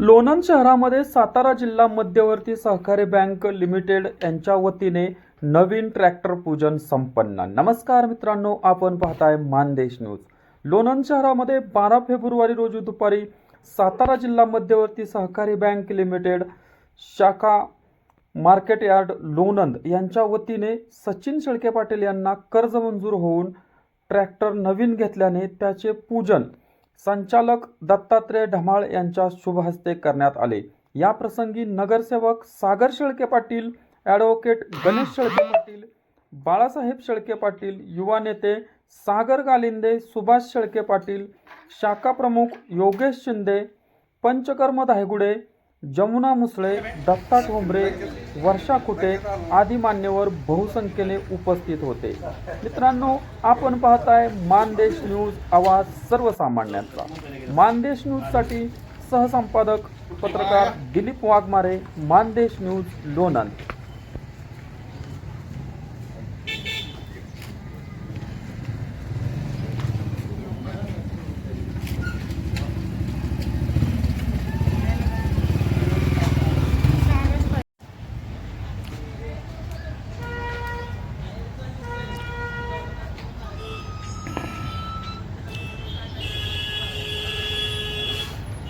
लोणंद शहरामध्ये सातारा जिल्हा मध्यवर्ती सहकारी बँक लिमिटेड यांच्या वतीने नवीन ट्रॅक्टर पूजन संपन्न. नमस्कार मित्रांनो आपण पाहताय मानदेश न्यूज. लोणंद शहरामध्ये बारा फेब्रुवारी रोजी दुपारी सातारा जिल्हा मध्यवर्ती सहकारी बँक लिमिटेड शाखा मार्केट यार्ड लोणंद यांच्या वतीने सचिन शेळके पाटील यांना कर्ज मंजूर होऊन ट्रॅक्टर नवीन घेतल्याने त्याचे पूजन संचालक दत्तात्रय ढमाळ यांच्या शुभहस्ते करण्यात आले. या प्रसंगी नगरसेवक सागर शेळके पाटील ॲडव्होकेट गणेश शेळके पाटील बाळासाहेब शेळके पाटील युवा नेते सागर गालिंदे सुभाष शेळके पाटील शाखा प्रमुख योगेश शिंदे पंचकर्म धायगुडे जमुना मुसळे दत्ता ठोंबरे वर्षा कुटे आदी मान्यवर बहुसंख्येने उपस्थित होते. मित्रांनो आपण पाहताय मानदेश न्यूज आवाज सर्वसामान्यांचा. मानदेश न्यूजसाठी सहसंपादक पत्रकार दिलीप वाघमारे मानदेश न्यूज लोणंद.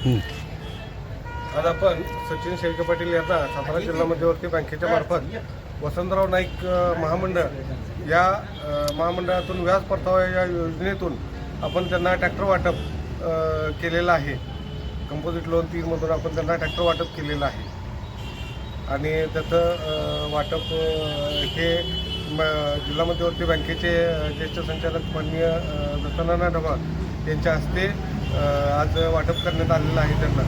आज आपण सचिन शेळके पाटील यांना सातारा जिल्हा मध्यवर्ती बँकेच्या मार्फत वसंतराव नाईक महामंडळ या महामंडळातून व्याज परतावा या योजनेतून आपण त्यांना ट्रॅक्टर वाटप केलेलं आहे. कंपोजिट लोन तीनमधून आपण त्यांना ट्रॅक्टर वाटप केलेलं आहे. आणि त्याचं वाटप हे म जिल्हा मध्यवर्ती बँकेचे ज्येष्ठ संचालक माननीय दत्तानाना ढमाळ यांच्या हस्ते आज वाटप करण्यात आलेलं आहे त्यांना.